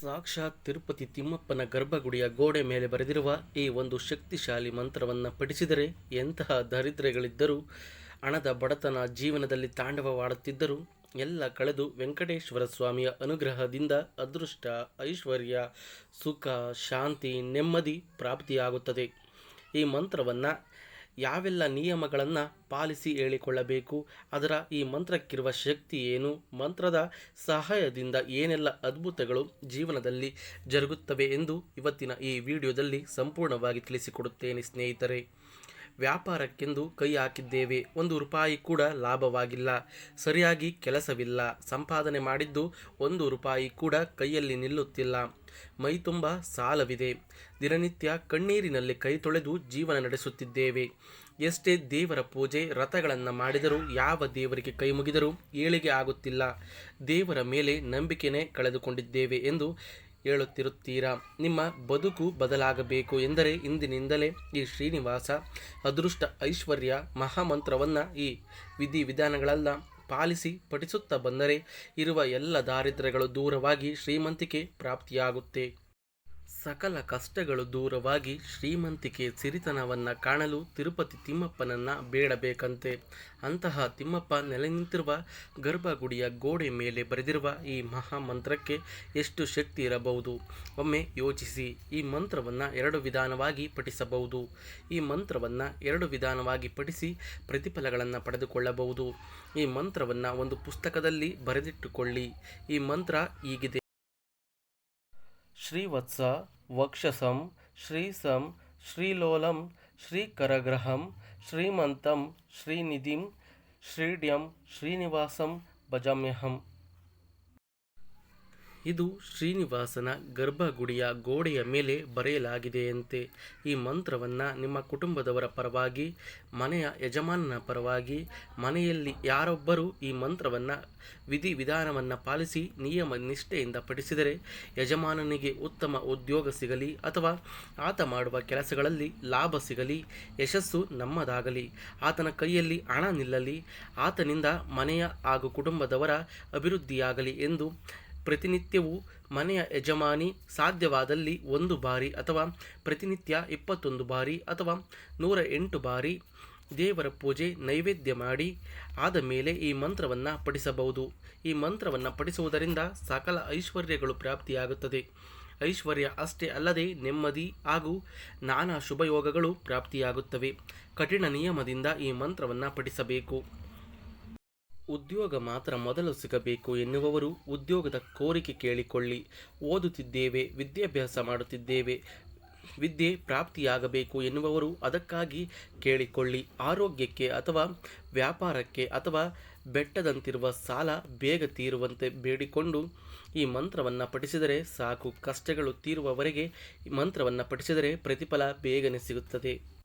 ಸಾಕ್ಷಾತ್ ತಿರುಪತಿ ತಿಮ್ಮಪ್ಪನ ಗರ್ಭಗುಡಿಯ ಗೋಡೆ ಮೇಲೆ ಬರೆದಿರುವ ಈ ಒಂದು ಶಕ್ತಿಶಾಲಿ ಮಂತ್ರವನ್ನು ಪಠಿಸಿದರೆ ಎಂತಹ ದರಿದ್ರಗಳಿದ್ದರೂ, ಹಣದ ಬಡತನ ಜೀವನದಲ್ಲಿ ತಾಂಡವವಾಡುತ್ತಿದ್ದರೂ, ಎಲ್ಲ ಕಳೆದು ವೆಂಕಟೇಶ್ವರ ಸ್ವಾಮಿಯ ಅನುಗ್ರಹದಿಂದ ಅದೃಷ್ಟ, ಐಶ್ವರ್ಯ, ಸುಖ, ಶಾಂತಿ, ನೆಮ್ಮದಿ ಪ್ರಾಪ್ತಿಯಾಗುತ್ತದೆ. ಈ ಮಂತ್ರವನ್ನು ಯಾವೆಲ್ಲ ನಿಯಮಗಳನ್ನು ಪಾಲಿಸಿ ಹೇಳಿಕೊಳ್ಳಬೇಕು? ಅದರ ಈ ಮಂತ್ರಕ್ಕಿರುವ ಶಕ್ತಿ ಏನು? ಮಂತ್ರದ ಸಹಾಯದಿಂದ ಏನೆಲ್ಲ ಅದ್ಭುತಗಳು ಜೀವನದಲ್ಲಿ ಜರುಗುತ್ತವೆ ಎಂದು ಇವತ್ತಿನ ಈ ವಿಡಿಯೋದಲ್ಲಿ ಸಂಪೂರ್ಣವಾಗಿ ತಿಳಿಸಿಕೊಡುತ್ತೇನೆ ಸ್ನೇಹಿತರೆ. ವ್ಯಾಪಾರಕ್ಕೆಂದು ಕೈ ಹಾಕಿದ್ದೇವೆ. ಒಂದು ರೂಪಾಯಿ ಕೂಡ ಲಾಭವಾಗಿಲ್ಲ. ಸರಿಯಾಗಿ ಕೆಲಸವಿಲ್ಲ. ಸಂಪಾದನೆ ಮಾಡಿದ್ದು ಒಂದು ರೂಪಾಯಿ ಕೂಡ ಕೈಯಲ್ಲಿ ನಿಲ್ಲುತ್ತಿಲ್ಲ. ಮೈ ತುಂಬ ಸಾಲವಿದೆ. ದಿನನಿತ್ಯ ಕಣ್ಣೀರಿನಲ್ಲಿ ಕೈ ತೊಳೆದು ಜೀವನ ನಡೆಸುತ್ತಿದ್ದೇವೆ. ಎಷ್ಟೇ ದೇವರ ಪೂಜೆ, ರಥಗಳನ್ನು ಮಾಡಿದರೂ ಯಾವ ದೇವರಿಗೆ ಕೈ ಮುಗಿದರೂ ಏಳಿಗೆ ಆಗುತ್ತಿಲ್ಲ. ದೇವರ ಮೇಲೆ ನಂಬಿಕೆನೇ ಕಳೆದುಕೊಂಡಿದ್ದೇವೆ ಎಂದು ಹೇಳುತ್ತಿರುತ್ತೀರಾ ನಿಮ್ಮ ಬದುಕು ಬದಲಾಗಬೇಕು ಎಂದರೆ ಇಂದಿನಿಂದಲೇ ಈ ಶ್ರೀನಿವಾಸ ಅದೃಷ್ಟ ಐಶ್ವರ್ಯ ಮಹಾಮಂತ್ರವನ್ನು ಈ ವಿಧಿವಿಧಾನಗಳೆಲ್ಲ ಪಾಲಿಸಿ ಪಠಿಸುತ್ತಾ ಬಂದರೆ ಇರುವ ಎಲ್ಲ ದಾರಿದ್ರ್ಯಗಳು ದೂರವಾಗಿ ಶ್ರೀಮಂತಿಕೆ ಪ್ರಾಪ್ತಿಯಾಗುತ್ತೆ. ಸಕಲ ಕಷ್ಟಗಳು ದೂರವಾಗಿ ಶ್ರೀಮಂತಿಕೆ ಸಿರಿತನವನ್ನು ಕಾಣಲು ತಿರುಪತಿ ತಿಮ್ಮಪ್ಪನನ್ನು ಬೇಡಬೇಕಂತೆ. ಅಂತಹ ತಿಮ್ಮಪ್ಪ ನೆಲೆ ನಿಂತಿರುವ ಗರ್ಭಗುಡಿಯ ಗೋಡೆ ಮೇಲೆ ಬರೆದಿರುವ ಈ ಮಹಾಮಂತ್ರಕ್ಕೆ ಎಷ್ಟು ಶಕ್ತಿ ಇರಬಹುದು? ಒಮ್ಮೆ ಯೋಚಿಸಿ. ಈ ಮಂತ್ರವನ್ನು ಎರಡು ವಿಧಾನವಾಗಿ ಪಠಿಸಬಹುದು. ಈ ಮಂತ್ರವನ್ನು ಎರಡು ವಿಧಾನವಾಗಿ ಪಠಿಸಿ ಪ್ರತಿಫಲಗಳನ್ನು ಪಡೆದುಕೊಳ್ಳಬಹುದು. ಈ ಮಂತ್ರವನ್ನು ಒಂದು ಪುಸ್ತಕದಲ್ಲಿ ಬರೆದಿಟ್ಟುಕೊಳ್ಳಿ. ಈ ಮಂತ್ರ ಹೀಗಿದೆ. श्रीवत्स वक्षसम श्रीसम श्रीलोलं श्रीकरग्रहं श्रीमन्तं श्रीनिधि श्रीड्यम श्रीनिवासम भजम्यहम। ಇದು ಶ್ರೀನಿವಾಸನ ಗರ್ಭಗುಡಿಯ ಗೋಡೆಯ ಮೇಲೆ ಬರೆಯಲಾಗಿದೆಯಂತೆ. ಈ ಮಂತ್ರವನ್ನು ನಿಮ್ಮ ಕುಟುಂಬದವರ ಪರವಾಗಿ, ಮನೆಯ ಯಜಮಾನನ ಪರವಾಗಿ, ಮನೆಯಲ್ಲಿ ಯಾರೊಬ್ಬರು ಈ ಮಂತ್ರವನ್ನು, ವಿಧಿವಿಧಾನವನ್ನು ಪಾಲಿಸಿ ನಿಯಮ ನಿಷ್ಠೆಯಿಂದ ಪಠಿಸಿದರೆ ಯಜಮಾನನಿಗೆ ಉತ್ತಮ ಉದ್ಯೋಗ ಸಿಗಲಿ ಅಥವಾ ಆತ ಮಾಡುವ ಕೆಲಸಗಳಲ್ಲಿ ಲಾಭ ಸಿಗಲಿ, ಯಶಸ್ಸು ನಮ್ಮದಾಗಲಿ. ಆತನ ಕೈಯಲ್ಲಿ ಹಣ ನಿಲ್ಲಲಿ, ಆತನಿಂದ ಮನೆಯ ಹಾಗೂ ಕುಟುಂಬದವರ ಅಭಿವೃದ್ಧಿಯಾಗಲಿ ಎಂದು ಪ್ರತಿನಿತ್ಯವೂ ಮನೆಯ ಯಜಮಾನಿ ಸಾಧ್ಯವಾದಲ್ಲಿ ಒಂದು ಬಾರಿ ಅಥವಾ ಪ್ರತಿನಿತ್ಯ ಇಪ್ಪತ್ತೊಂದು ಬಾರಿ ಅಥವಾ ನೂರ ಎಂಟು ಬಾರಿ ದೇವರ ಪೂಜೆ ನೈವೇದ್ಯ ಮಾಡಿ ಆದ ಮೇಲೆ ಈ ಮಂತ್ರವನ್ನು ಪಠಿಸಬಹುದು. ಈ ಮಂತ್ರವನ್ನು ಪಠಿಸುವುದರಿಂದ ಸಕಲ ಐಶ್ವರ್ಯಗಳು ಪ್ರಾಪ್ತಿಯಾಗುತ್ತದೆ. ಐಶ್ವರ್ಯ ಅಷ್ಟೇ ಅಲ್ಲದೆ ನೆಮ್ಮದಿ ಹಾಗೂ ನಾನಾ ಶುಭಯೋಗಗಳು ಪ್ರಾಪ್ತಿಯಾಗುತ್ತವೆ. ಕಠಿಣ ನಿಯಮದಿಂದ ಈ ಮಂತ್ರವನ್ನು ಪಠಿಸಬೇಕು. ಉದ್ಯೋಗ ಮಾತ್ರ ಮೊದಲು ಸಿಗಬೇಕು ಎನ್ನುವವರು ಉದ್ಯೋಗದ ಕೋರಿಕೆ ಕೇಳಿಕೊಳ್ಳಿ. ಓದುತ್ತಿದ್ದೇವೆ, ವಿದ್ಯಾಭ್ಯಾಸ ಮಾಡುತ್ತಿದ್ದೇವೆ, ವಿದ್ಯೆ ಪ್ರಾಪ್ತಿಯಾಗಬೇಕು ಎನ್ನುವವರು ಅದಕ್ಕಾಗಿ ಕೇಳಿಕೊಳ್ಳಿ. ಆರೋಗ್ಯಕ್ಕೆ ಅಥವಾ ವ್ಯಾಪಾರಕ್ಕೆ ಅಥವಾ ಬೆಟ್ಟದಂತಿರುವ ಸಾಲ ಬೇಗ ತೀರುವಂತೆ ಬೇಡಿಕೊಂಡು ಈ ಮಂತ್ರವನ್ನು ಪಠಿಸಿದರೆ ಸಾಕು. ಕಷ್ಟಗಳು ತೀರುವವರೆಗೆ ಈ ಮಂತ್ರವನ್ನು ಪಠಿಸಿದರೆ ಪ್ರತಿಫಲ ಬೇಗನೆ ಸಿಗುತ್ತದೆ.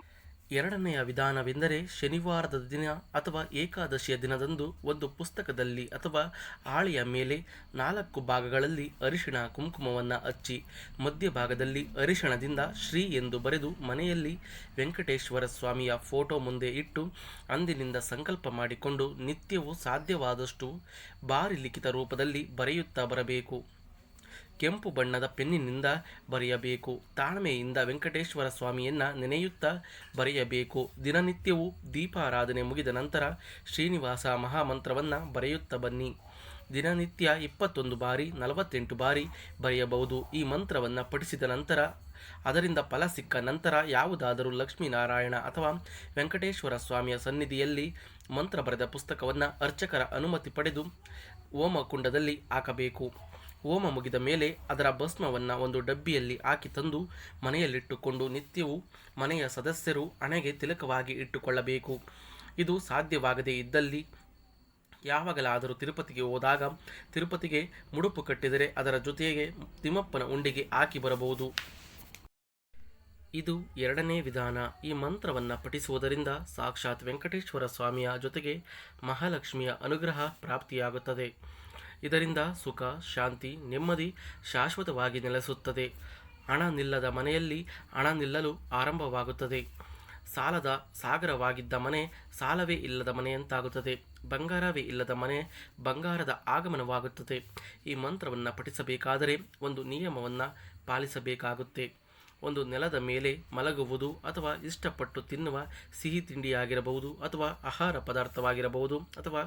ಎರಡನೆಯ ವಿಧಾನವೆಂದರೆ ಶನಿವಾರದ ದಿನ ಅಥವಾ ಏಕಾದಶಿಯ ದಿನದಂದು ಒಂದು ಪುಸ್ತಕದಲ್ಲಿ ಅಥವಾ ಹಾಳೆಯ ಮೇಲೆ ನಾಲ್ಕು ಭಾಗಗಳಲ್ಲಿ ಅರಿಶಿಣ ಕುಂಕುಮವನ್ನು ಹಚ್ಚಿ ಮಧ್ಯಭಾಗದಲ್ಲಿ ಅರಿಶಿಣದಿಂದ ಶ್ರೀ ಎಂದು ಬರೆದು ಮನೆಯಲ್ಲಿ ವೆಂಕಟೇಶ್ವರ ಸ್ವಾಮಿಯ ಫೋಟೋ ಮುಂದೆ ಇಟ್ಟು ಅಂದಿನಿಂದ ಸಂಕಲ್ಪ ಮಾಡಿಕೊಂಡು ನಿತ್ಯವೂ ಸಾಧ್ಯವಾದಷ್ಟು ಬಾರಿ ಲಿಖಿತ ರೂಪದಲ್ಲಿ ಬರೆಯುತ್ತಾ ಬರಬೇಕು. ಕೆಂಪು ಬಣ್ಣದ ಪೆನ್ನಿನಿಂದ ಬರೆಯಬೇಕು. ತಾಳ್ಮೆಯಿಂದ ವೆಂಕಟೇಶ್ವರ ಸ್ವಾಮಿಯನ್ನು ನೆನೆಯುತ್ತಾ ಬರೆಯಬೇಕು. ದಿನನಿತ್ಯವೂ ದೀಪಾರಾಧನೆ ಮುಗಿದ ನಂತರ ಶ್ರೀನಿವಾಸ ಮಹಾಮಂತ್ರವನ್ನು ಬರೆಯುತ್ತಾ ಬನ್ನಿ. ದಿನನಿತ್ಯ ಇಪ್ಪತ್ತೊಂದು ಬಾರಿ, ನಲವತ್ತೆಂಟು ಬಾರಿ ಬರೆಯಬಹುದು. ಈ ಮಂತ್ರವನ್ನು ಪಠಿಸಿದ ನಂತರ, ಅದರಿಂದ ಫಲ ಸಿಕ್ಕ ನಂತರ ಯಾವುದಾದರೂ ಲಕ್ಷ್ಮೀನಾರಾಯಣ ಅಥವಾ ವೆಂಕಟೇಶ್ವರ ಸ್ವಾಮಿಯ ಸನ್ನಿಧಿಯಲ್ಲಿ ಮಂತ್ರ ಬರೆದ ಪುಸ್ತಕವನ್ನು ಅರ್ಚಕರ ಅನುಮತಿ ಪಡೆದು ಓಮಕುಂಡದಲ್ಲಿ ಹಾಕಬೇಕು. ಹೋಮ ಮುಗಿದ ಮೇಲೆ ಅದರ ಭಸ್ಮವನ್ನು ಒಂದು ಡಬ್ಬಿಯಲ್ಲಿ ಹಾಕಿ ತಂದು ಮನೆಯಲ್ಲಿಟ್ಟುಕೊಂಡು ನಿತ್ಯವೂ ಮನೆಯ ಸದಸ್ಯರು ಹಣೆಗೆ ತಿಲಕವಾಗಿ ಇಟ್ಟುಕೊಳ್ಳಬೇಕು. ಇದು ಸಾಧ್ಯವಾಗದೇ ಇದ್ದಲ್ಲಿ ಯಾವಾಗಲಾದರೂ ತಿರುಪತಿಗೆ ಹೋದಾಗ ತಿರುಪತಿಗೆ ಮುಡುಪು ಕಟ್ಟಿದರೆ ಅದರ ಜೊತೆಗೆ ತಿಮ್ಮಪ್ಪನ ಉಂಡಿಗೆ ಹಾಕಿ ಬರಬಹುದು. ಇದು ಎರಡನೇ ವಿಧಾನ. ಈ ಮಂತ್ರವನ್ನು ಪಠಿಸುವುದರಿಂದ ಸಾಕ್ಷಾತ್ ವೆಂಕಟೇಶ್ವರ ಸ್ವಾಮಿಯ ಜೊತೆಗೆ ಮಹಾಲಕ್ಷ್ಮಿಯ ಅನುಗ್ರಹ ಪ್ರಾಪ್ತಿಯಾಗುತ್ತದೆ. ಇದರಿಂದ ಸುಖ, ಶಾಂತಿ, ನೆಮ್ಮದಿ ಶಾಶ್ವತವಾಗಿ ನೆಲೆಸುತ್ತದೆ. ಹಣ ನಿಲ್ಲದ ಮನೆಯಲ್ಲಿ ಹಣ ನಿಲ್ಲಲು ಆರಂಭವಾಗುತ್ತದೆ. ಸಾಲದ ಸಾಗರವಾಗಿದ್ದ ಮನೆ ಸಾಲವೇ ಇಲ್ಲದ ಮನೆಯಂತಾಗುತ್ತದೆ ಬಂಗಾರವೇ ಇಲ್ಲದ ಮನೆ ಬಂಗಾರದ ಆಗಮನವಾಗುತ್ತದೆ. ಈ ಮಂತ್ರವನ್ನು ಪಠಿಸಬೇಕಾದರೆ ಒಂದು ನಿಯಮವನ್ನು ಪಾಲಿಸಬೇಕಾಗುತ್ತೆ. ಒಂದು ನೆಲದ ಮೇಲೆ ಮಲಗುವುದು ಅಥವಾ ಇಷ್ಟಪಟ್ಟು ತಿನ್ನುವ ಸಿಹಿ ತಿಂಡಿಯಾಗಿರಬಹುದು ಅಥವಾ ಆಹಾರ ಪದಾರ್ಥವಾಗಿರಬಹುದು ಅಥವಾ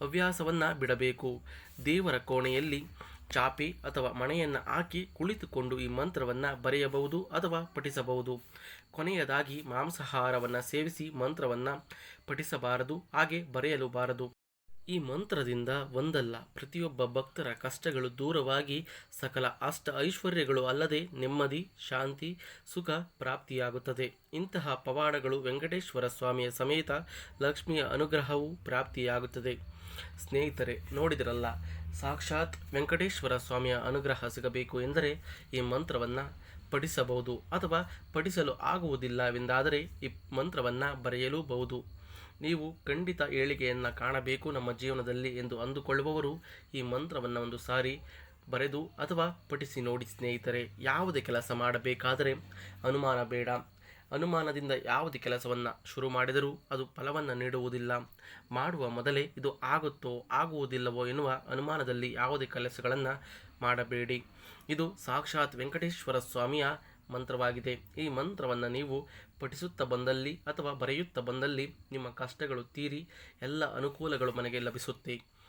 ಹವ್ಯಾಸವನ್ನು ಬಿಡಬೇಕು. ದೇವರ ಕೋಣೆಯಲ್ಲಿ ಚಾಪೆ ಅಥವಾ ಮಣೆಯನ್ನು ಹಾಕಿ ಕುಳಿತುಕೊಂಡು ಈ ಮಂತ್ರವನ್ನು ಬರೆಯಬಹುದು ಅಥವಾ ಪಠಿಸಬಹುದು. ಕೊನೆಯದಾಗಿ ಮಾಂಸಾಹಾರವನ್ನು ಸೇವಿಸಿ ಮಂತ್ರವನ್ನು ಪಠಿಸಬಾರದು, ಹಾಗೆ ಬರೆಯಲೂಬಾರದು ಈ ಮಂತ್ರದಿಂದ ಒಂದಲ್ಲ, ಪ್ರತಿಯೊಬ್ಬ ಭಕ್ತರ ಕಷ್ಟಗಳು ದೂರವಾಗಿ ಸಕಲ ಅಷ್ಟ ಐಶ್ವರ್ಯಗಳು ಅಲ್ಲದೆ ನೆಮ್ಮದಿ, ಶಾಂತಿ, ಸುಖ ಪ್ರಾಪ್ತಿಯಾಗುತ್ತದೆ. ಇಂತಹ ಪವಾಡಗಳು ವೆಂಕಟೇಶ್ವರ ಸ್ವಾಮಿಯ ಸಮೇತ ಲಕ್ಷ್ಮಿಯ ಅನುಗ್ರಹವೂ ಪ್ರಾಪ್ತಿಯಾಗುತ್ತದೆ. ಸ್ನೇಹಿತರೆ, ನೋಡಿದಿರಲ್ಲ? ಸಾಕ್ಷಾತ್ ವೆಂಕಟೇಶ್ವರ ಸ್ವಾಮಿಯ ಅನುಗ್ರಹ ಸಿಗಬೇಕು ಎಂದರೆ ಈ ಮಂತ್ರವನ್ನು ಪಠಿಸಬಹುದು ಅಥವಾ ಪಠಿಸಲು ಆಗುವುದಿಲ್ಲವೆಂದಾದರೆ ಈ ಮಂತ್ರವನ್ನು ಬರೆಯಲೂಬಹುದು. ನೀವು ಖಂಡಿತ ಏಳಿಗೆಯನ್ನು ಕಾಣಬೇಕು ನಮ್ಮ ಜೀವನದಲ್ಲಿ ಎಂದು ಅಂದುಕೊಳ್ಳುವವರು ಈ ಮಂತ್ರವನ್ನು ಒಂದು ಸಾರಿ ಬರೆದು ಅಥವಾ ಪಠಿಸಿ ನೋಡಿ ಸ್ನೇಹಿತರೆ, ಯಾವುದೇ ಕೆಲಸ ಮಾಡಬೇಕಾದರೆ ಅನುಮಾನ ಬೇಡ. ಅನುಮಾನದಿಂದ ಯಾವುದೇ ಕೆಲಸವನ್ನು ಶುರು ಮಾಡಿದರೂ ಅದು ಫಲವನ್ನು ನೀಡುವುದಿಲ್ಲ. ಮಾಡುವ ಮೊದಲೇ ಇದು ಆಗುತ್ತೋ, ಆಗುವುದಿಲ್ಲವೋ ಎನ್ನುವ ಅನುಮಾನದಲ್ಲಿ ಯಾವುದೇ ಕೆಲಸಗಳನ್ನು ಮಾಡಬೇಡಿ. ಇದು ಸಾಕ್ಷಾತ್ ವೆಂಕಟೇಶ್ವರ ಸ್ವಾಮಿಯ ಮಂತ್ರವಾಗಿದೆ. ಈ ಮಂತ್ರವನ್ನು ನೀವು ಪಠಿಸುತ್ತಾ ಬಂದಲ್ಲಿ ಅಥವಾ ಬರೆಯುತ್ತಾ ಬಂದಲ್ಲಿ ನಿಮ್ಮ ಕಷ್ಟಗಳು ತೀರಿ, ಎಲ್ಲ ಅನುಕೂಲಗಳು ಮನೆಗೆ ಲಭಿಸುತ್ತೆ.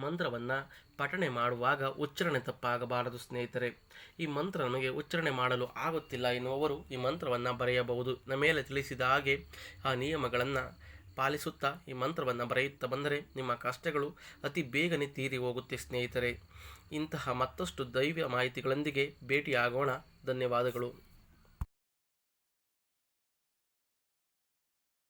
ಮಂತ್ರವನ್ನು ಪಠಣೆ ಮಾಡುವಾಗ ಉಚ್ಚಾರಣೆ ತಪ್ಪಾಗಬಾರದು ಸ್ನೇಹಿತರೆ. ಈ ಮಂತ್ರ ನಮಗೆ ಉಚ್ಚಾರಣೆ ಮಾಡಲು ಆಗುತ್ತಿಲ್ಲ ಎನ್ನುವವರು ಈ ಮಂತ್ರವನ್ನು ಬರೆಯಬಹುದು. ನಮ್ಮ ತಿಳಿಸಿದ ಹಾಗೆ ಆ ನಿಯಮಗಳನ್ನು ಪಾಲಿಸುತ್ತಾ ಈ ಮಂತ್ರವನ್ನು ಬರೆಯುತ್ತಾ ಬಂದರೆ ನಿಮ್ಮ ಕಷ್ಟಗಳು ಅತಿ ಬೇಗನೆ ತೀರಿ ಹೋಗುತ್ತೆ ಸ್ನೇಹಿತರೆ. ಇಂತಹ ಮತ್ತಷ್ಟು ದೈವ್ಯ ಮಾಹಿತಿಗಳೊಂದಿಗೆ ಭೇಟಿಯಾಗೋಣ. ಧನ್ಯವಾದಗಳು.